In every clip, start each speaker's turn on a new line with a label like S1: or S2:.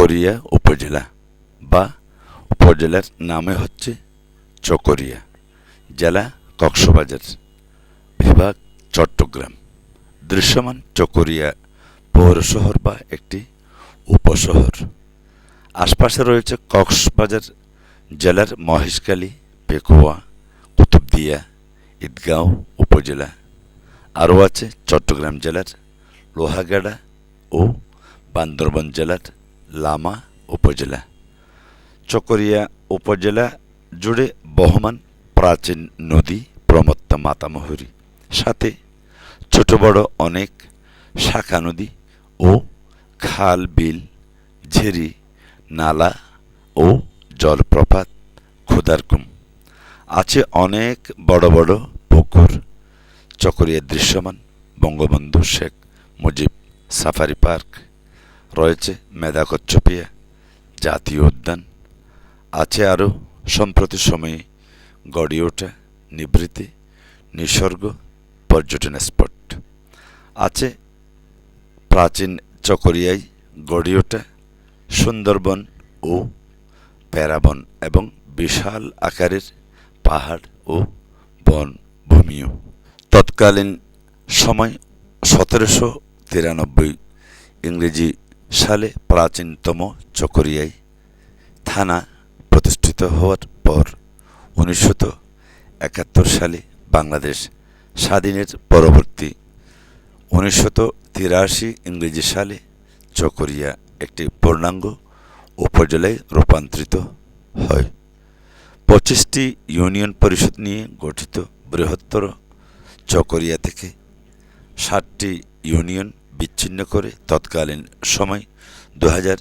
S1: চকরিয়া উপজেলা বা উপজেলার নামে হচ্ছে চকরিয়া, জেলা কক্সবাজার বিভাগ, চট্টগ্রাম। দৃশ্যমান চকরিয়া পৌরশহর বা একটি উপশহর। আশপাশে রয়েছে কক্সবাজার জেলার মহেশখালী, পেকুয়া, কুতুবদিয়া, ঈদগাঁও উপজেলা। আরও আছে চট্টগ্রাম জেলার লোহাগাড়া ও বান্দরবান জেলার লামা উপজেলা চকরিয়া উপজেলা জুড়ে বহমান প্রাচীন নদী প্রমত্তা মাতামহুরী সাথে ছোট বড় অনেক শাখা নদী ও খাল বিল ঝেরি নালা ও জলপ্রপাত ক্ষুদারকুম আছে অনেক বড় বড় পুকুর চকরিয়া দৃশ্যমান বঙ্গবন্ধু শেখ মুজিব সাফারি পার্ক রয়েছে মেধা কচ্ছপিয়া জাতীয় উদ্যান, আছে আরও সম্প্রতি সময়ে গড়ে ওঠা নিবৃত্তি, নিসর্গ, পর্যটন স্পট। আছে প্রাচীন চকরিয়ায় গড়ে ওঠা সুন্দরবন ও প্যারাবন এবং বিশাল আকারের পাহাড় ও বন ভূমিও। তৎকালীন সময় সতেরোশো তিরানব্বই ইংরেজি সালে প্রাচীনতম চকরিয়ায় থানা প্রতিষ্ঠিত হওয়ার পর উনিশশো একাত্তর সালে বাংলাদেশ স্বাধীনের পরবর্তী উনিশশো তিরাশি ইংরেজি সালে চকরিয়া একটি পূর্ণাঙ্গ উপজেলায় রূপান্তরিত হয়। পঁচিশটি ইউনিয়ন পরিষদ নিয়ে গঠিত বৃহত্তর চকরিয়া থেকে ষাটটি ইউনিয়ন বিচ্ছিন্ন করে তৎকালীন সময় দু হাজার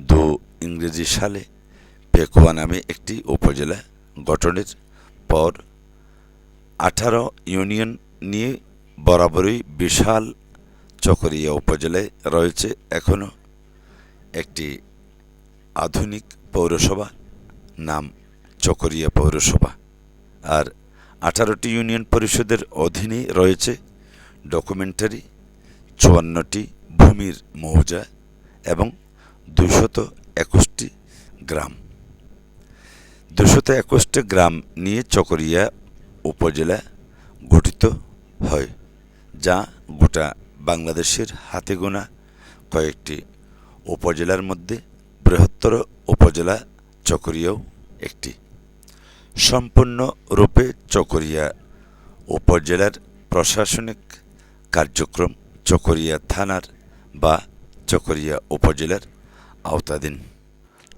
S1: দু ইংরেজি সালে পেকুয়া নামে একটি উপজেলা গঠনের পর আঠারো ইউনিয়ন নিয়ে বরাবরই বিশাল চকরিয়া উপজেলায় রয়েছে এখনও একটি আধুনিক পৌরসভা নাম চকরিয়া পৌরসভা। আর আঠারোটি ইউনিয়ন পরিষদের অধীনে রয়েছে ডকুমেন্টারি চুয়ান্নটি ভূমির মৌজা এবং দুশত একুশটি গ্রাম। দুশত একুশটি গ্রাম নিয়ে চকরিয়া উপজেলা গঠিত হয়, যা গোটা বাংলাদেশের হাতে গোনা কয়েকটি উপজেলার মধ্যে বৃহত্তর উপজেলা চকরিয়াও একটি। সম্পূর্ণ রূপে চকরিয়া উপজেলার প্রশাসনিক কার্যক্রম চকরিয়া থানার বা চকরিয়া উপজেলার আওতাধীন।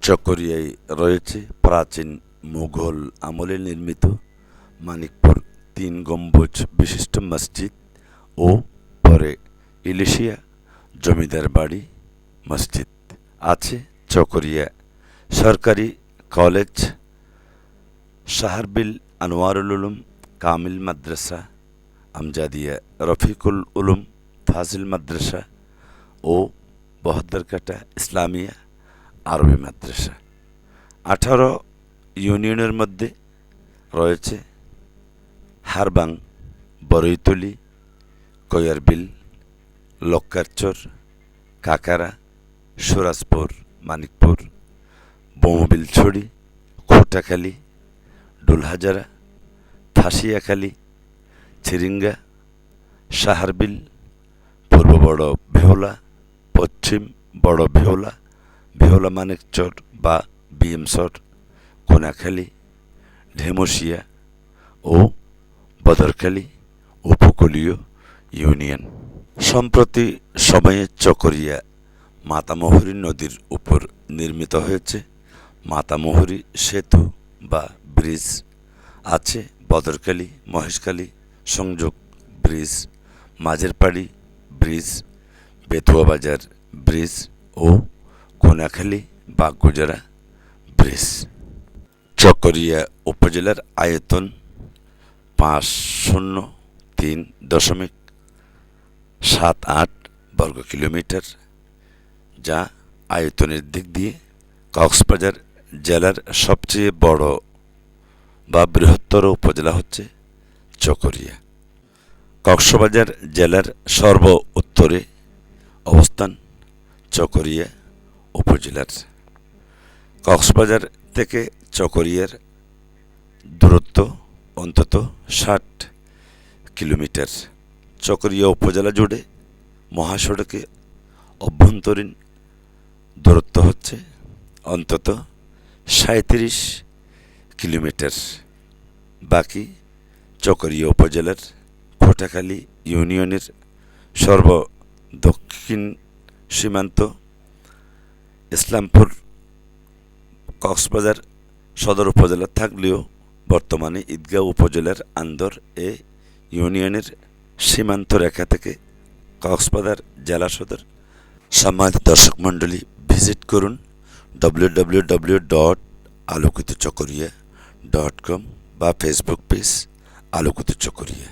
S1: চকরিয়ায় রয়েছে প্রাচীন মুঘল আমলে নির্মিত মানিকপুর তিন গম্বুজ বিশিষ্ট মসজিদ ও পরে ইলিশিয়া জমিদার বাড়ি মসজিদ আছে চকরিয়া সরকারি কলেজ শাহরবিল আনোয়ারুল উলুম কামিল মাদ্রাসা আমজাদিয়া রফিকুল উলুম ফাজিল মাদ্রাসা ও বহদ্দরকাটা ইসলামিয়া আরবি মাদ্রাসা। আঠারো ইউনিয়নের মধ্যে রয়েছে হারবাং, বরৈতলি, কয়ারবিল, লক্কারচর, কাকারা, সুরাজপুর, মানিকপুর, বোমবিলছড়ি, খোটাখালী ডুলহাজারা ফাঁসিয়াখালী ছিরিঙ্গা, সাহারবিল পূর্ব বড় ভেওলা পশ্চিম বড় ভেওলা ভেওলা মানিকচর বা বিএমসর কোনাখালী, ঢেমসিয়া ও বদরখালী, উপকূলীয় ইউনিয়ন। সম্প্রতি সময়ে চকরিয়া মাতামহুরী নদীর উপর নির্মিত হয়েছে। মাতামহুরী সেতু বা ব্রিজ আছে, বদরখালী, মহেশখালী, সংযোগ ব্রিজ, মাঝেরপাড়ি ব্রিজ বেতুয়া বাজার ব্রিজ ও কোনাখালী বাগগুজারা ব্রিজ। চকরিয়া উপজেলার আয়তন পাঁচ শূন্য তিন দশমিক সাত আট বর্গ কিলোমিটার, যা আয়তনের দিক দিয়ে কক্সবাজার জেলার সবচেয়ে বড় বা বৃহত্তর উপজেলা হচ্ছে চকরিয়া। কক্সবাজার জেলার সর্ব উত্তরে অবস্থান চকরিয়া উপজেলার। কক্সবাজার থেকে চকরিয়ার দূরত্ব অন্তত ষাট কিলোমিটার। চকরিয়া উপজেলা জুড়ে মহাসড়কে অভ্যন্তরীণ দূরত্ব হচ্ছে অন্তত সাঁত্রিশ কিলোমিটার। বাকি চকরিয়া উপজেলার ফোটাখালী ইউনিয়নের সর্ব দক্ষিণ সীমান্ত, ইসলামপুর, কক্সবাজার সদর উপজেলা থাকলেও বর্তমানে ঈদগাঁও উপজেলার আন্দর এ ইউনিয়নের সীমান্ত রেখা থেকে কক্সবাজার জেলা সদর সম্মানিত দর্শক মণ্ডলী ভিজিট করুন ডব্লিউ ডব্লিউ ডব্লিউ ডট আলোকিত চকরিয়া ডট কম বা ফেসবুক পেজ আলোকিত চকরিয়া